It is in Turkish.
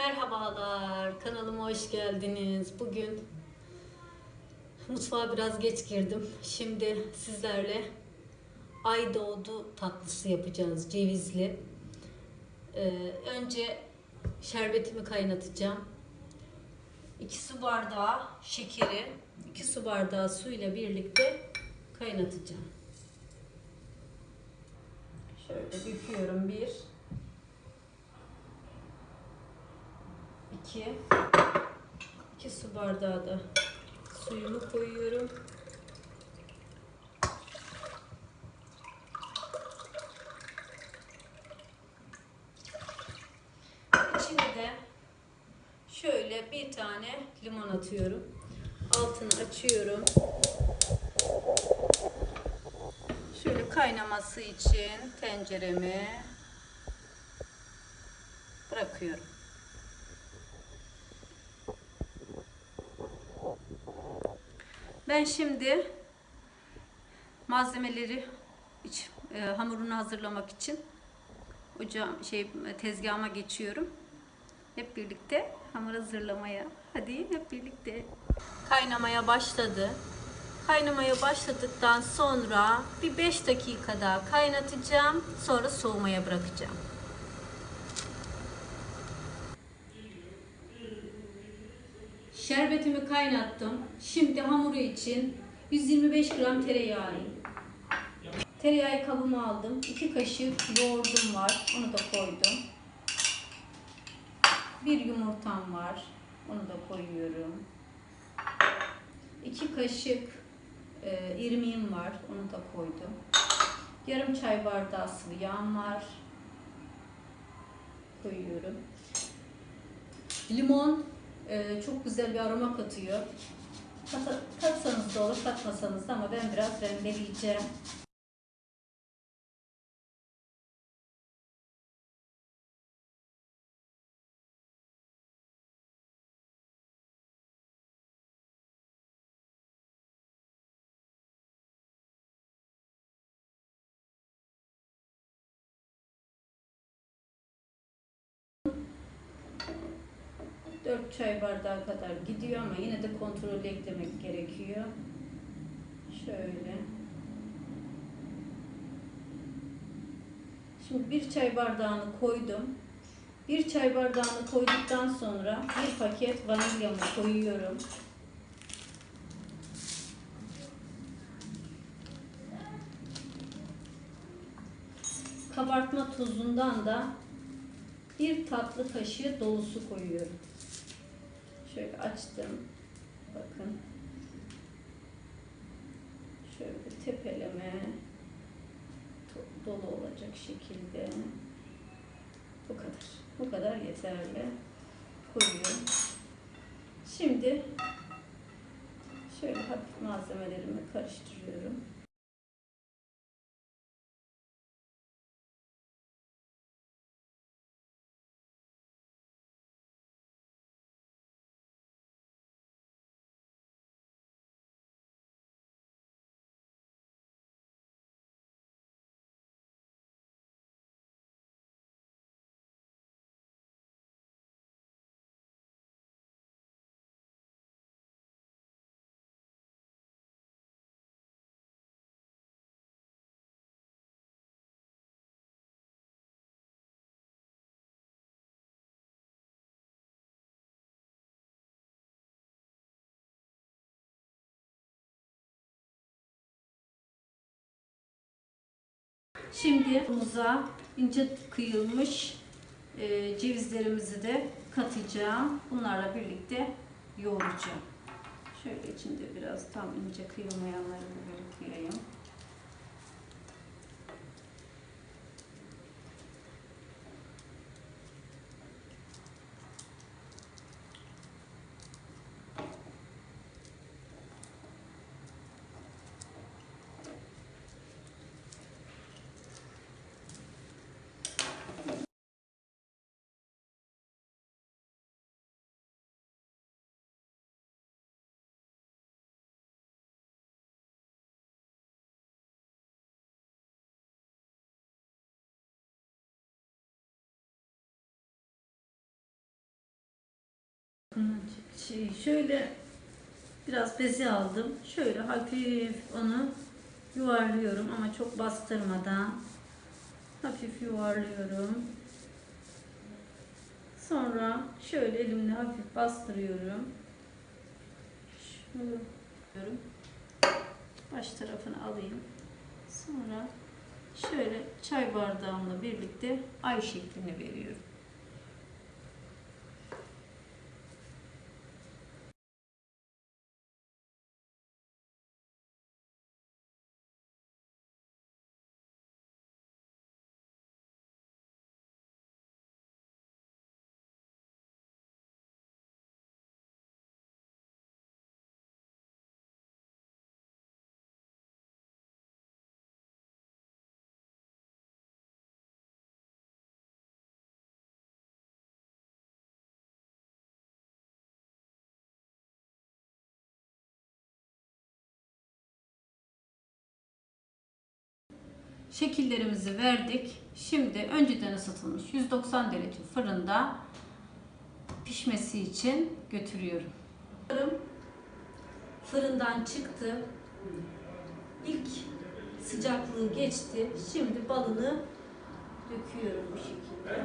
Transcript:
Merhabalar, kanalıma hoş geldiniz. Bugün mutfağa biraz geç girdim. Şimdi sizlerle ay doğdu tatlısı yapacağız, cevizli. Ee, önce şerbetimi kaynatacağım. 2 su bardağı şekeri, 2 su bardağı suyla birlikte kaynatacağım. Şöyle döküyorum bir. 2 2 su bardağı da suyumu koyuyorum. İçine de şöyle bir tane limon atıyorum. Altını açıyorum. Şöyle kaynaması için tenceremi bırakıyorum. Ben şimdi malzemeleri iç e, hamurunu hazırlamak için ocağım şey tezgahıma geçiyorum. Hep birlikte hamur hazırlamaya. Hadi hep birlikte. Kaynamaya başladı. Kaynamaya başladıktan sonra bir 5 dakika daha kaynatacağım. Sonra soğumaya bırakacağım. Şerbetimi kaynattım. Şimdi hamuru için 125 gram tereyağı. Tereyağı kabıma aldım. 2 kaşık yoğurdum var. Onu da koydum. Bir yumurtam var. Onu da koyuyorum. 2 kaşık e, irmiğim var. Onu da koydum. Yarım çay bardağı sıvı yağım var. Koyuyorum. Limon e, çok güzel bir aroma katıyor. Kat, katsanız da olur, katmasanız da ama ben biraz rendeleyeceğim. Dört çay bardağı kadar gidiyor ama yine de kontrollü eklemek gerekiyor. Şöyle. Şimdi bir çay bardağını koydum. Bir çay bardağını koyduktan sonra bir paket vanilyamı koyuyorum. Kabartma tozundan da bir tatlı kaşığı dolusu koyuyorum. Şöyle açtım. Bakın. Şöyle tepeleme dolu olacak şekilde. Bu kadar. Bu kadar yeterli. Koyuyorum. Şimdi şöyle hafif malzemelerimi karıştırıyorum. Şimdi muza ince kıyılmış e, cevizlerimizi de katacağım. Bunlarla birlikte yoğuracağım. Şöyle içinde biraz tam ince kıyılmayanları böyle kıyayım. Şey, şöyle biraz bezi aldım. Şöyle hafif onu yuvarlıyorum ama çok bastırmadan hafif yuvarlıyorum. Sonra şöyle elimle hafif bastırıyorum. Yapıyorum. Baş tarafını alayım. Sonra şöyle çay bardağımla birlikte ay şeklini veriyorum. Şekillerimizi verdik. Şimdi önceden ısıtılmış 190 derece fırında pişmesi için götürüyorum. Fırından çıktı. İlk sıcaklığı geçti. Şimdi balını döküyorum bu şekilde.